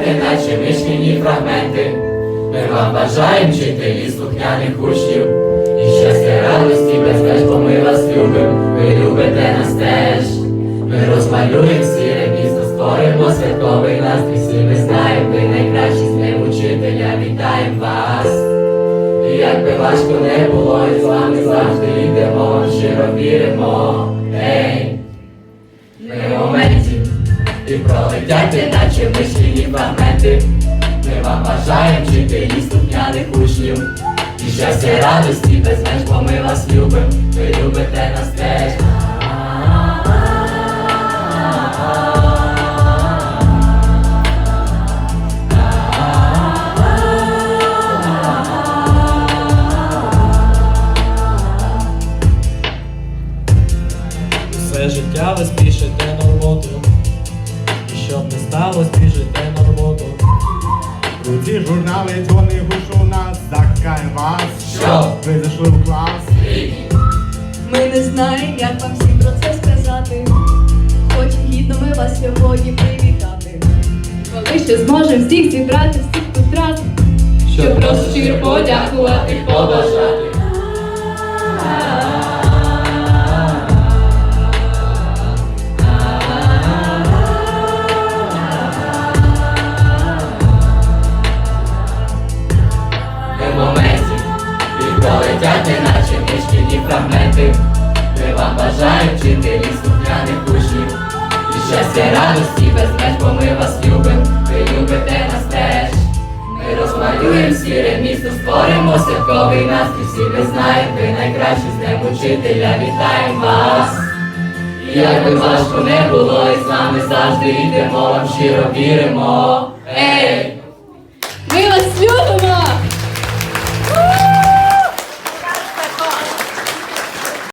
летяти, наче вишкіні фрагменти. Ми вам бажаємо вчителі слухняних учнів. І щастя, радості, безпеч, бо ми вас любим, ви любите нас теж. Ми розмалюємо сіре місто, створимо святковий настрій, всі ми знаємо, ви найкращі з ним учителя, вітаємо вас. І як би важко не було, і з вами завжди йдемо, щиро віримо. Ей, і пролетять, наче вишкіні фрагменти. Ми вам бажаємо вчителі слухняних учнів. І щастя, радості, безмеж, бо ми вас любимо, ви любите нас теж. Все життя роботу. І сталося, біжите на роботу. Круті журнали, дзвони гушу нас, закликаємо вас, Що? ви зайшли в клас. Ми не знаємо, як вам всім про це сказати. Хоч гідно ми вас сьогодні привітати. Коли ще зможемо всіх зібрати, всіх тут разом, щоб просто щиро подякувати. побажати. Фрагменти. Ми вам бажаємо вчителі слухняних учнів. І щастя, радості, безмеж, бо ми вас любимо, ви любите нас теж. Ми розмалюємо сіре місто, створимо святковий настрій, всі ми знаємо, ви найкращі з ним учителя, вітаємо вас. І як би важко не було, і з вами завжди йдемо, вам щиро віримо.